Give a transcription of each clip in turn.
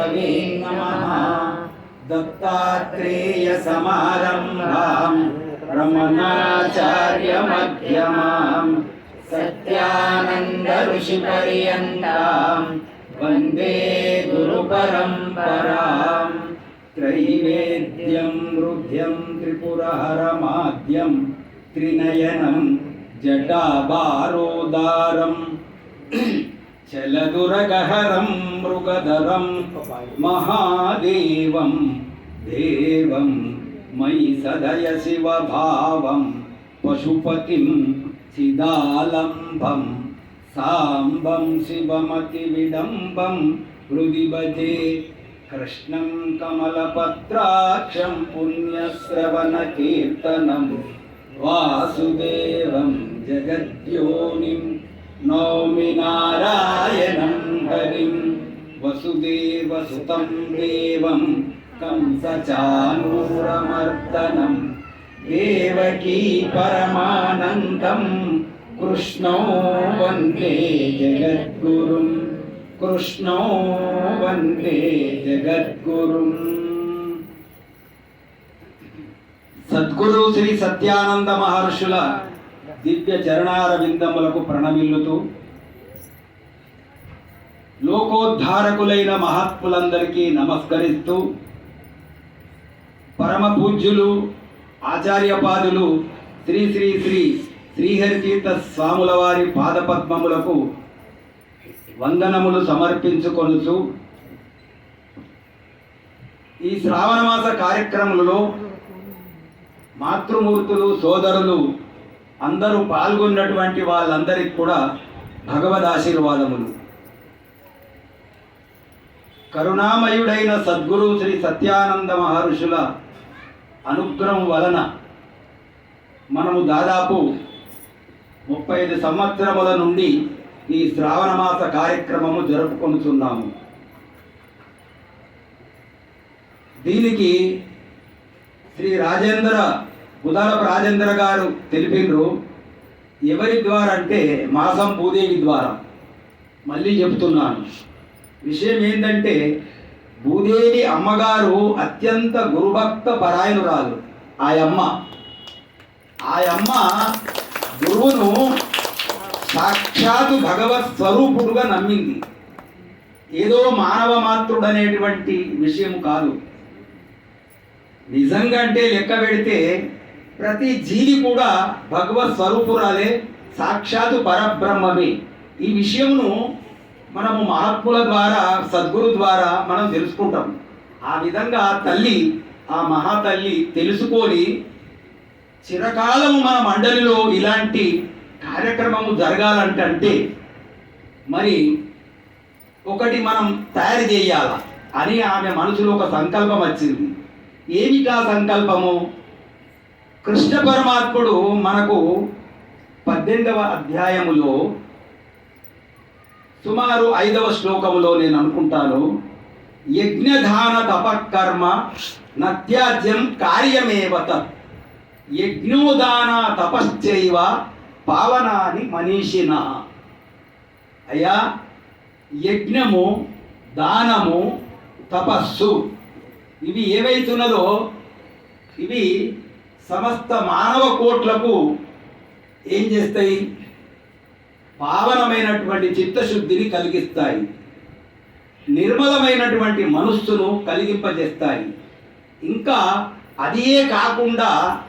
గురవే నమః దత్తాత్రేయ సమారంభాం రమణాచార్య మధ్యమాం సత్యానంద ఋషి పర్యంతాం వందే గురు పరంపరాం चलदुरगहरं मृगधरं महादेवं देवं मयि सदय शिवभावं पशुपतिं सिदालम्बं साम्बं शिवमतिविडम्बं हृदि भजे कृष्णं कमलपत्राक्षं पुण्यश्रवणकीर्तनं वासुदेवं जगद्योनिम् భజే కృష్ణం కమలపత్రాక్షం పుణ్యశ్రవణ కీర్తనం వాసుదేవం జగద్యోనిం నౌమి నారాయణం హరిం వసుదేవసుతం దేవం కంసచానూరమర్దనం. దేవకీ పరమానందం కృష్ణో వందే జగద్గురుం. కృష్ణో వందే జగద్గురుం. సద్గురు శ్రీ సత్యానంద మహర్షుల దివ్య చరణార విందములకు ప్రణమిల్లుతూ లోకోద్ధారకులైన మహాత్ములందరికీ నమస్కరిస్తూ పరమ పూజ్యులు ఆచార్యపాదులు శ్రీ శ్రీ శ్రీ శ్రీహరితీర్థ స్వాముల వారి పాదపద్మములకు వందనములు సమర్పించుకొనుచు ఈ శ్రావణమాస కార్యక్రమంలో మాతృమూర్తులు సోదరులు అందరూ పాల్గొన్నటువంటి వాళ్ళందరికీ కూడా భగవద్ ఆశీర్వాదములు. కరుణామయుడైన సద్గురు శ్రీ సత్యానంద మహర్షుల అనుగ్రహం వలన మనము దాదాపు ముప్పై ఐదు సంవత్సరముల నుండి ఈ శ్రావణ మాస కార్యక్రమము జరుపుకొనుతున్నాము దీనికి శ్రీ రాజేంద్ర ఉదాహరణ రాజేంద్ర గారు తెలిపినరు ఎవరి ద్వారా అంటే మాసం భూదేవి ద్వారా. మళ్ళీ చెప్తున్నాను. విషయం ఏంటంటే భూదేవి అమ్మగారు అత్యంత గురుభక్త పరాయణురాలు ఆ ఆయమ్మ ఆ గురువును సాక్షాత్తు భగవత్ స్వరూపుడుగా నమ్మింది. ఏదో మానవ మాతృడు అనేటువంటి విషయం కాదు. నిజంగా అంటే లెక్క పెడితే ప్రతి జీవి కూడా భగవత్ స్వరూపురాలే సాక్షాత్తు పరబ్రహ్మమే. ఈ విషయమును మనము మహాత్ముల ద్వారా సద్గురు ద్వారా మనం తెలుసుకుంటాం. ఆ విధంగా తల్లి ఆ మహాతల్లి తెలుసుకొని చిరకాలము మన మండలిలో ఇలాంటి కార్యక్రమము జరగాలంటే మరి ఒకటి మనం తయారు చేయాల? అని ఆమె మనసులో ఒక సంకల్పం వచ్చింది. ఏమిటా సంకల్పము? కృష్ణ పరమాత్ముడు మనకు పద్దెనిమిదవ అధ్యాయములో సుమారు ఐదవ శ్లోకములో నేను అనుకుంటాను. యజ్ఞధాన తపకర్మ నత్యాజ్యం కార్యమేవత యజ్ఞోదాన తపశ్చైవ పావనాని మనీషిన. అయ్యా యజ్ఞము దానము తపస్సు ఇవి ఏవైతున్నదో ఇవి సమస్త మానవ కోట్లకు ఏం చేస్తాయి? పావనమైనటువంటి చిత్తశుద్ధిని కలిగిస్తాయి. నిర్మలమైనటువంటి మనస్సును కలిగింపజేస్తాయి. ఇంకా అదే కాకుండా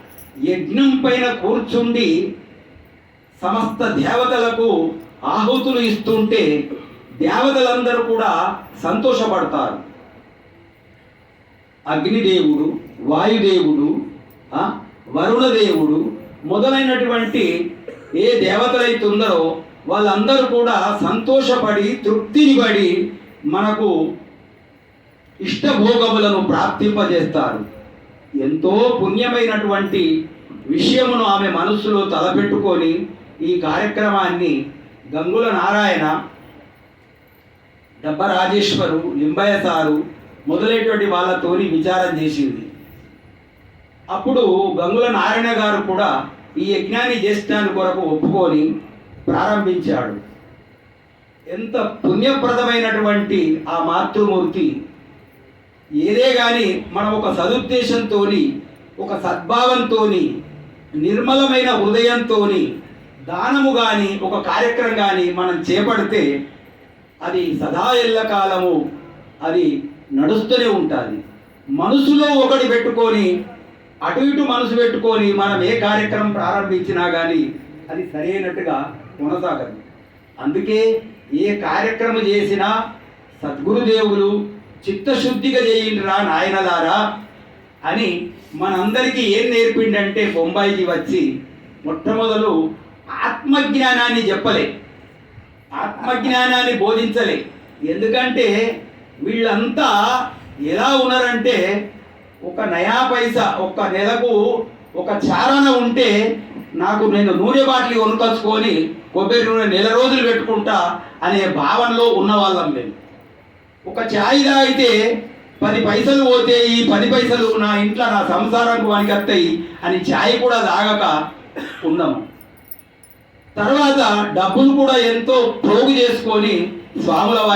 యజ్ఞం పైన కూర్చుండి సమస్త దేవతలకు ఆహుతులు ఇస్తుంటే దేవతలందరూ కూడా సంతోషపడతారు. అగ్నిదేవుడు వాయుదేవుడు వరుణ వరుణదేవుడు మొదలైనటువంటి ఏ దేవతలైతే ఉందరో వాళ్ళందరూ కూడా సంతోషపడి తృప్తిని పడి మనకు ఇష్టభోగములను ప్రాప్తింపజేస్తారు. ఎంతో పుణ్యమైనటువంటి విషయమును ఆమె మనస్సులో తలపెట్టుకొని ఈ కార్యక్రమాన్ని గంగుల నారాయణ డబ్బ రాజేశ్వరు లింబయ్య సారు మొదలైనటువంటి వాళ్ళతోని విచారం చేసింది. అప్పుడు గంగుల నారాయణ గారు కూడా ఈ యజ్ఞాన్ని చేసడానికి కొరకు ఒప్పుకొని ప్రారంభించాడు. ఎంత పుణ్యప్రదమైనటువంటి ఆ మాతృమూర్తి. ఏదే కానీ మనం ఒక సదుద్దేశంతో ఒక సద్భావంతో నిర్మలమైన హృదయంతో దానము కానీ ఒక కార్యక్రమం కానీ మనం చేపడితే అది సదా ఎల్లకాలము అది నడుస్తూనే ఉంటుంది. మనసులో ఒకటి పెట్టుకొని అటు ఇటు మనసు పెట్టుకొని మనం ఏ కార్యక్రమం ప్రారంభించినా కానీ అది సరైనట్టుగా కొనసాగదు. అందుకే ఏ కార్యక్రమం చేసినా సద్గురుదేవులు చిత్తశుద్ధిగా చేయండిరా నాయనలారా అని మనందరికీ ఏం నేర్పిండంటే బొంబాయికి వచ్చి మొట్టమొదలు ఆత్మజ్ఞానాన్ని చెప్పలే. ఆత్మజ్ఞానాన్ని బోధించలే. ఎందుకంటే వీళ్ళంతా ఎలా ఉన్నారంటే ఒక నయా పైసా ఒక్క నెలకు ఒక చారణ ఉంటే నాకు నేను నూనె బాటిల్ కొనుకొచ్చుకొని కొబ్బరి నూనె నెల రోజులు పెట్టుకుంటా అనే భావనలో ఉన్న వాళ్ళం మేము. ఒక ఛాయ్ తాగితే పది పైసలు పోతే ఈ పది పైసలు నా ఇంట్లో నా సంసారానికి పనికొస్తాయి అని ఛాయ్ కూడా తాగక ఉన్నాము. తర్వాత డబ్బులు కూడా ఎంతో పోగు చేసుకొని స్వాముల వారి